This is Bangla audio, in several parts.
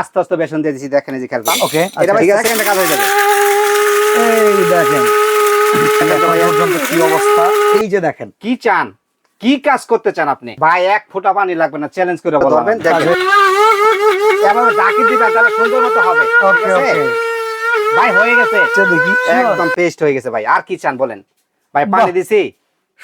আস্তে। আস্তে বেসন দিয়ে দিচ্ছি দেখেন এই যে খেয়াল ওকে এটা ভাই ঠিক আছে। কাজ হয়ে যাবে। এই দেখেন। কি অবস্থা? এই যে দেখেন কি চান? কি কাজ করতে চান আপনি? ভাই এক ফোঁটা পানি লাগবে না চ্যালেঞ্জ করে বলবেন দেখেন। এভাবে জাকি দিবেন তাহলে সুন্দর মতো হবে। ওকে ওকে। ভাই হয়ে গেছে। আচ্ছা দেখি। একদম পেস্ট হয়ে গেছে ভাই। আর কি চান বলেন? ভাই পানি দিছি।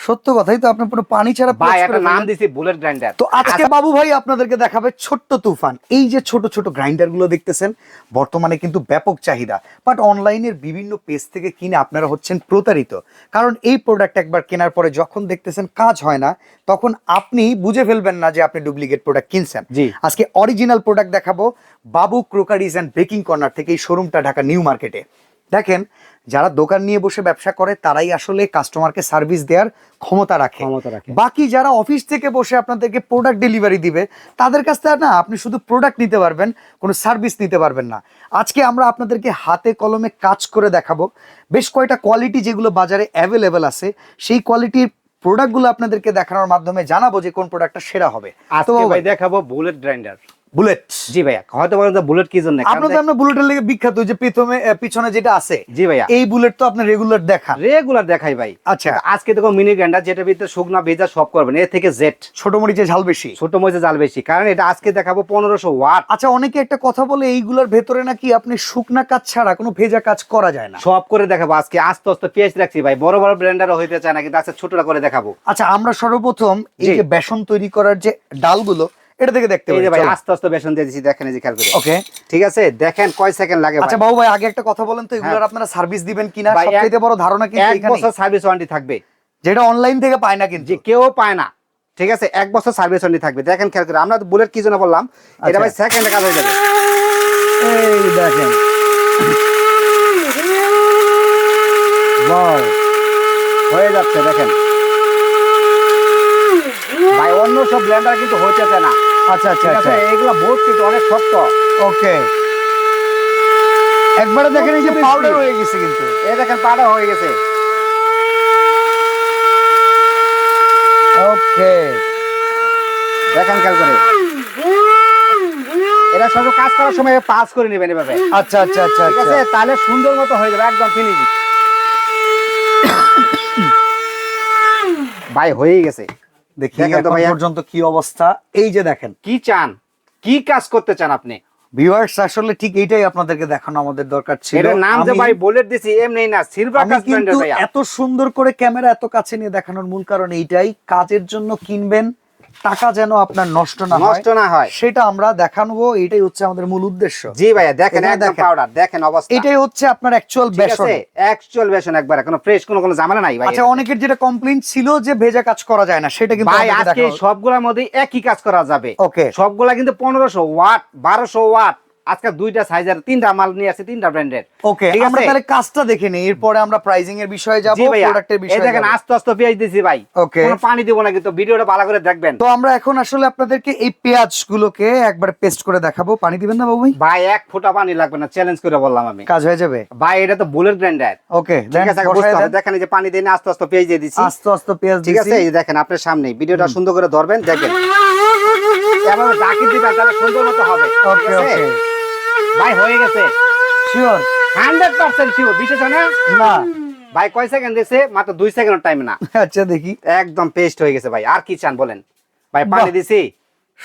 সত্য কথাই তো আপনি পুরো পানি ছাড়া ভাই একটা নাম দিছি বুলেট গ্রাইন্ডার তো আজকে বাবু ভাই আপনাদেরকে দেখাবে ছোট্ট তুফান। এই যে ছোট ছোট গ্রাইন্ডারগুলো দেখতেছেন বর্তমানে কিন্তু ব্যাপক চাহিদা। বাট অনলাইনের বিভিন্ন পেজ থেকে কিনে আপনারা হচ্ছেন প্রতারিত। কারণ এই প্রোডাক্ট একবার কেনার পরে যখন দেখতেছেন কাজ হয় না তখন আপনি বুঝে ফেলবেন না যে আপনি ডুপ্লিকেট প্রোডাক্ট কিনছেন। আজকে অরিজিনাল প্রোডাক্ট দেখাবো বাবু ক্রোকারিজ অ্যান্ড বেকিং কর্নার থেকে এই শোরুমটা ঢাকা নিউ মার্কেটে দেখেন যারা দোকান নিয়ে বসে ব্যবসা করে তারাই আসলে কাস্টমারকে সার্ভিস দেওয়ার ক্ষমতা রাখে। বাকি যারা অফিস থেকে বসে আপনাদেরকে প্রোডাক্ট ডেলিভারি দিবে তাদের কাছ থেকে না আপনি শুধু প্রোডাক্ট নিতে পারবেন কোনো সার্ভিস নিতে পারবেন না। আজকে আমরা আপনাদেরকে হাতে কলমে কাজ করে দেখাবো। বেশ কয়টা কোয়ালিটি যেগুলো বাজারে অ্যাভেলেবেল আছে সেই কোয়ালিটির প্রোডাক্টগুলো আপনাদেরকে দেখানোর মাধ্যমে জানাব যে কোন প্রোডাক্টটা সেরা হবে। তো আজকে ভাই দেখাবো বুলেট গ্রাইন্ডার বুলেট জি ভাইয়া হয়তো বলেন বুলেট কি জন্য? কারণ আপনাদের আমরা বুলেটের লেগে বিখ্যাত যে প্রথমে পিছনে যেটা আছে জি ভাইয়া। এই বুলেট তো আপনি রেগুলার দেখান। রেগুলার দেখাই ভাই। আচ্ছা। আজকে দেখো মিনি গ্রাইন্ডার যেটা ভিতরে শুকনা ভেজা সব করবেন এর থেকে জেট ছোট মরিচে ঝাল বেশি। ছোট মজা জাল বেশি কারণ এটা আজকে দেখাবো পনেরোশো ওয়াট। আচ্ছা অনেকে একটা কথা বলে এইগুলোর ভেতরে নাকি আপনি শুকনা কাজ ছাড়া কোনো ভেজা কাজ করা যায় না? সব করে দেখাবো আজকে আস্তে আস্তে পেঁয়াজ রাখছি ভাই। বড় বড় ব্র্যান্ডারও হইতে চায় না কিন্তু আজকে ছোটটা করে দেখাবো। আচ্ছা আমরা সর্বপ্রথম এই যে বেসন তৈরি করার যে ডালগুলো এটা থেকে দেখতে ভাই আস্তে আস্তে বেসন দিয়ে দিচ্ছি দেখেন এই যে খেয়াল করে। ওকে। ঠিক আছে? দেখেন কয় সেকেন্ড লাগে আচ্ছা বাবু ভাই আগে একটা কথা বলেন তো এগুলোর আপনারা সার্ভিস দিবেন কিনা? সবচেয়ে বড় ধারণা কিন্তু এক বছর সার্ভিস ওয়ারেন্টি থাকবে। যেটা অনলাইন থেকে পায় না কিন্তু। যে কেউ পায় না। ঠিক আছে? এক বছর সার্ভিস ওয়ারেন্টি থাকবে। দেখেন খেয়াল করে আমরা বুলেট কি জন্য বললাম? এটা আচ্ছা। ভাই সেকেন্ডে কাজ হয়ে যাবে। এই দেখেন। হয়ে যাচ্ছে দেখেন। ভাই অন্য সব ব্লেন্ডার কিন্তু হচ্ছে না। আচ্ছা আচ্ছা আচ্ছা। এগুলো কিন্তু অনেক শক্ত। ওকে। একবারে দেখেন এই যে পাউডার হয়ে গেছে কিন্তু। এই দেখেন পাড়া হয়ে গেছে। ওকে। দেখেন খেয়াল করে। এটা সব কাজ করার সময় পাস করে নেবেন এভাবে। আচ্ছা আচ্ছা আচ্ছা ঠিক আচ্ছা। আছে তাহলে সুন্দর মতো হয়ে যাবে একদম ফিনিশ ভাই হয়েই গেছে। দেখি এখন পর্যন্ত কি অবস্থা। এই যে দেখেন। কি চান? কি কাজ করতে চান আপনি? ভিউয়ার্স আসলে ঠিক এইটাই আপনাদেরকে দেখানো আমাদের দরকার ছিল। এটার নাম যে ভাই বলে দিছি এমনি না সিলভার কাজ কিন্তু এত সুন্দর করে ক্যামেরা এত কাছে নিয়ে দেখানোর মূল কারণ এইটাই কাজের জন্য কিনবেন টাকা যেন আপনার নষ্ট না নষ্ট না হয়। সেটা আমরা দেখানো এটাই হচ্ছে আমাদের মূল উদ্দেশ্য। জি ভাইয়া দেখেন একদম পাউডার দেখেন অবস্থা। এটাই হচ্ছে আপনার অ্যাকচুয়াল বেসন। অ্যাকচুয়াল বেসন একবার কোনো ফ্রেশ কোনো কোনো ঝামেলা নাই ভাই আচ্ছা অনেকের যেটা কমপ্লেইন ছিল যে ভেজা কাজ করা যায় না সেটা কিন্তু ভাই আজকে সবগুলোর মধ্যে একই কাজ করা যাবে। ওকে সবগুলা কিন্তু 1500 ওয়াট 1200 ওয়াট আজকে দুইটা সাইজের তিনটা মাল নিয়ে আসছে তিনটা ব্র্যান্ডের ওকে আমরা তাহলে কাজটা দেখে নিই এরপরে আমরা প্রাইজিং এর বিষয়ে যাব প্রোডাক্টের বিষয়ে দেখেন আস্তে আস্তে পেঁয়াজ দিছি ভাই। Okay. কোনো পানি দিব না কিন্তু ভিডিওটা ভালো করে দেখবেন। তো আমরা এখন আসলে আপনাদেরকে এই পেঁয়াজ গুলোকে একবার পেস্ট করে দেখাবো। পানি দিবেন না বাবু ভাই? এক ফোঁটা পানি লাগবে না চ্যালেঞ্জ করে বললাম আমি। কাজ হয়ে যাবে? ভাই এটা তো বুলেট ব্র্যান্ডের ওকে ঠিক আছে দেখেন এই যে পানি দিয়ে আস্তে আস্তে পেঁয়াজ দিয়ে দিছি। আস্তে আস্তে পেঁয়াজ ঠিক আছে এই দেখেন আপনার সামনে ভিডিওটা সুন্দর করে ধরবেন দেখেন এভাবে জাকি দিবেন তাহলে সুন্দর মতো হবে। ওকে ওকে ভাই হয়ে গেছে। শিওর হান্ড্রেড পার্সেন্ট শিওর বিশেষ না? না। ভাই কয় সেকেন্ড দিয়েছে? মাত্র দুই সেকেন্ড টাইম না। আচ্ছা দেখি। একদম পেস্ট হয়ে গেছে ভাই। আর কি চান বলেন? ভাই পানি দিছি।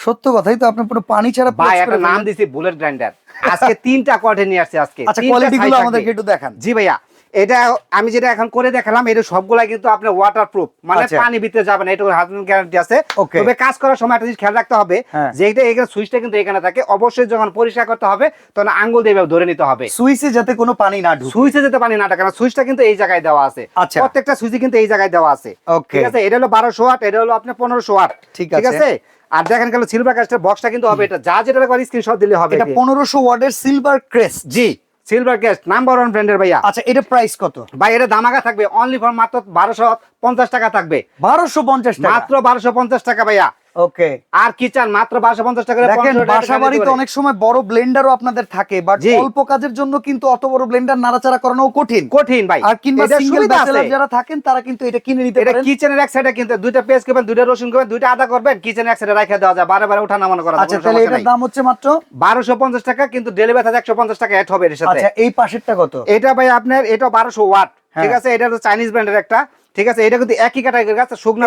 সত্য কথাই তো আপনি পুরো পানি ছাড়া ভাই একটা নাম। দিছি বুলেট গ্রাইন্ডার আজকে তিনটা কোয়ার্টে নিয়ে আসছে আজকে। আচ্ছা কোয়ালিটি গুলো আমাদেরকে একটু দেখান। জি ভাইয়া। এটা আমি যেটা এখন করে দেখালাম এটা সবগুলা কিন্তু আপনার ওয়াটার প্রুফ মানে আচ্ছা। পানি ভিতরে যাবে না এটা হাত গ্যারান্টি আছে। তবে কাজ করার সময় একটা জিনিস খেয়াল রাখতে হবে হ্যাঁ। যে এটা এখানে সুইচটা কিন্তু এখানে থাকে অবশ্যই যখন পরিষ্কার করতে হবে তখন আঙ্গুল দিয়ে ধরে নিতে হবে। সুইচে যাতে কোনো পানি না ঢুকে। সুইচে যেতে পানি না কারণ সুইচটা কিন্তু এই জায়গায় দেওয়া আছে। আচ্ছা। প্রত্যেকটা সুইচে কিন্তু এই জায়গায় দেওয়া আছে। ঠিক আছে? এটা হলো বারোশো ওয়াট এটা হলো আপনার পনেরোশো ওয়াট ঠিক ঠিক আছে। আর দেখেন গেল সিলভার কাস্টের বক্সটা কিন্তু হবে এটা যা যেটা করে স্ক্রিনশট দিলে হবে এটা পনেরোশো ওয়ার্ডের সিলভার ক্রেস্ট জি। সিলভার ক্যাশ নাম্বার ওয়ান ব্র্যান্ডের ভাইয়া। আচ্ছা এটা প্রাইস কত? ভাই এটা দামাকা থাকবে অনলি ফর মাত্র বারোশো পঞ্চাশ টাকা থাকবে। বারোশো পঞ্চাশ মাত্র বারোশো পঞ্চাশ টাকা ভাইয়া। ওকে আর কি চান? মাত্র বারোশো পঞ্চাশ টাকা দেখেন 1500 বাসা বাড়িতে অনেক সময় বড় ব্লেন্ডারও আপনাদের থাকে বাট অল্প কাজের জন্য কিন্তু অত বড় ব্লেন্ডার নাড়াচাড়া করানো কঠিন। কঠিন ভাই। আর কিংবা সিঙ্গেল ব্যাচেলর যারা থাকেন তারা কিন্তু এটা কিনে নিতে এটা পারেন। কিচেনের এক সাইডে কিন্তু দুইটা করবেন দুইটা রসুন করবেন দুইটা আদা করবেন কিচেনের এক সাইডে রেখে দেওয়া যায়। বারে বারে উঠা নামানো করা আচ্ছা তাহলে এটার দাম হচ্ছে মাত্র? বারোশো পঞ্চাশ টাকা কিন্তু ডেলিভারি একশো পঞ্চাশ টাকা অ্যাড হবে এর সাথে। আচ্ছা এই পাশেরটা কত? এটা ভাই আপনার এটা বারোশো ওয়াট ঠিক হ্যাঁ। আছে? এটা হচ্ছে চাইনিজ ব্র্যান্ডের একটা। ঠিক আছে? এটা কিন্তু একই ক্যাটাগরির গাছ শুকনো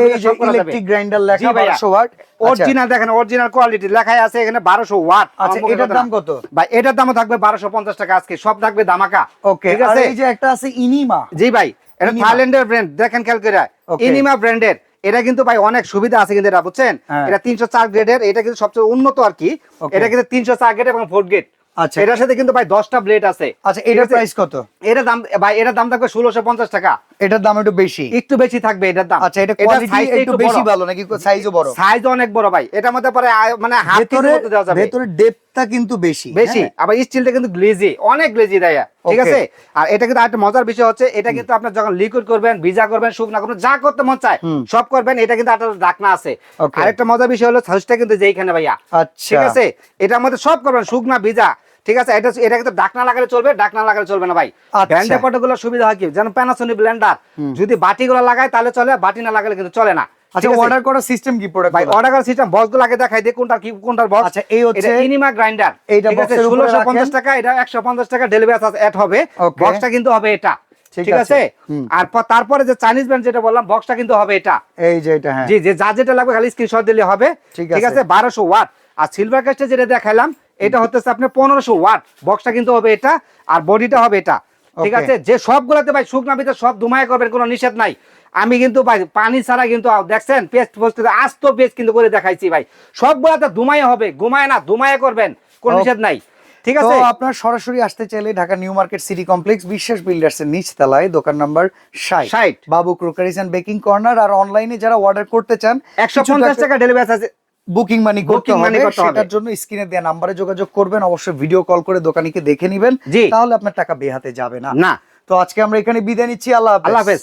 ইলেকট্রিক গ্রাইন্ডার লেখা 1200 ওয়াট অরিজিনাল দেখেন অরিজিনাল কোয়ালিটি লেখাই আছে এখানে বারোশো ওয়াট আচ্ছা এটার দাম কত? ভাই এটার দামও থাকবে বারোশো পঞ্চাশ টাকা আজকে। সব থাকবে দামাকা ওকে ঠিক আছে? এই যে একটা আছে ইনিমা জি ভাই এটা। থাইল্যান্ডের ব্র্যান্ড দেখেন খেয়াল করে। ইনিমা ব্র্যান্ডের এটা কিন্তু ভাই অনেক সুবিধা আছে কিন্তু এটা বুঝছেন? হ্যাঁ। এটা তিনশো চার গ্রেডের এটা কিন্তু সবচেয়ে উন্নত আর কি। এটা কিন্তু তিনশো চার গ্রেড এবং ফোর গ্রেড আচ্ছা। এটার সাথে কিন্তু ভাই দশটা ব্লেড আছে। আচ্ছা এটার প্রাইস কত? এটা দাম ভাই এটার দাম থাকবে ষোলোশো পঞ্চাশ টাকা। এটার দাম একটু বেশি। একটু বেশি থাকবে এটার দাম। আচ্ছা এটা কোয়ালিটি একটু বেশি ভালো নাকি? সাইজও বড়? সাইজ অনেক বড় ভাই। এটার মধ্যে পরে মানে হাত ভেতরে মধ্যে দেওয়া যাবে কিন্তু বেশি বেশি হ্যাঁ? আবার স্টিলটা কিন্তু গ্লেজি অনেক গ্লেজি দেয় ঠিক আছে? আর এটা কিন্তু একটা মজার বিষয় হচ্ছে এটা কিন্তু আপনার যখন লিকুইড করবেন ভিজা করবেন শুকনা করবেন যা করতে মন চায় সব করবেন এটা কিন্তু একটা ডাকনা আছে। Okay. আরেকটা মজার বিষয় হলো সাইজটা কিন্তু যেইখানে ভাইয়া আচ্ছা। ঠিক আছে? এটার মধ্যে সব করবেন শুকনা ভিজা ঠিক আছে? এটা এটা কিন্তু ডাকনা লাগালে চলবে ডাকনা লাগালে চলবে না ভাই। আচ্ছা। ব্যান্ডে পটগুলো সুবিধা হয় কি? যেন প্যানাসোনিক ব্লেন্ডার যদি বাটিগুলো লাগায় তাহলে চলে বাটি না লাগালে কিন্তু চলে না। আচ্ছা অর্ডার করার সিস্টেম কি প্রোডাক্ট ভাই অর্ডার করার সিস্টেম বক্স আগে দেখাই দে কোনটার কি কোনটার বক্স আচ্ছা, এই হচ্ছে- ইনিমা গ্রাইন্ডার এইটা ঠিক আছে box এর উপরে 1650 টাকা এটা 150 টাকা ডেলিভারি অ্যাড হবে। বক্সটা কিন্তু হবে এটা। ঠিক ঠিক আছে। আছে? আর তারপরে যে চাইনিজ ব্র্যান্ড যেটা বললাম বক্সটা কিন্তু হবে এটা। এই যে এটা হ্যাঁ। জি যে যা যেটা লাগবে খালি স্ক্রিনশট দিলে হবে। ঠিক আছে। আছে? 1200 ওয়াট আর সিলভার কাস্টে যেটা দেখাইলাম এটা হচ্ছে আপনার 1500 ওয়াট বক্সটা কিন্তু হবে এটা। আর বডিটা হবে এটা। ঠিক আছে? যে সবগুলোতে ভাই শুকনা ভিতরে সব ধুমায় করবেন কোনো নিষেধ নাই। আমি কিন্তু ভাই পানি ছাড়া কিন্তু দেখছেন পেস্ট পোস্ট আস্ত পেস্ট কিন্তু করে দেখাইছি ভাই। সবগুলাতে ধুমায় হবে ঘুমায় না ধুমায় করবেন কোনো নিষেধ নাই। ঠিক তো আছে? আপনার সরাসরি আসতে চাইলে Dhaka new market city complex Biswas builders এর নিচ তলায় দোকান নাম্বার ষাট। 60 Babu crockeries and baking corner আর অনলাইনে যারা অর্ডার করতে চান একশো পঞ্চাশ টাকা ডেলিভারি আছে। বুকিং মানি করতে হবে সেটার জন্য স্ক্রিনে দেওয়া নাম্বারে যোগাযোগ করবেন অবশ্যই ভিডিও কল করে দোকানিকে দেখে নেবেন তাহলে আপনার টাকা বেহাতে যাবে না। না। তো আজকে আমরা এখানে বিদায় নিচ্ছি আল্লাহ হাফেজ। আল্লাহ হাফেজ।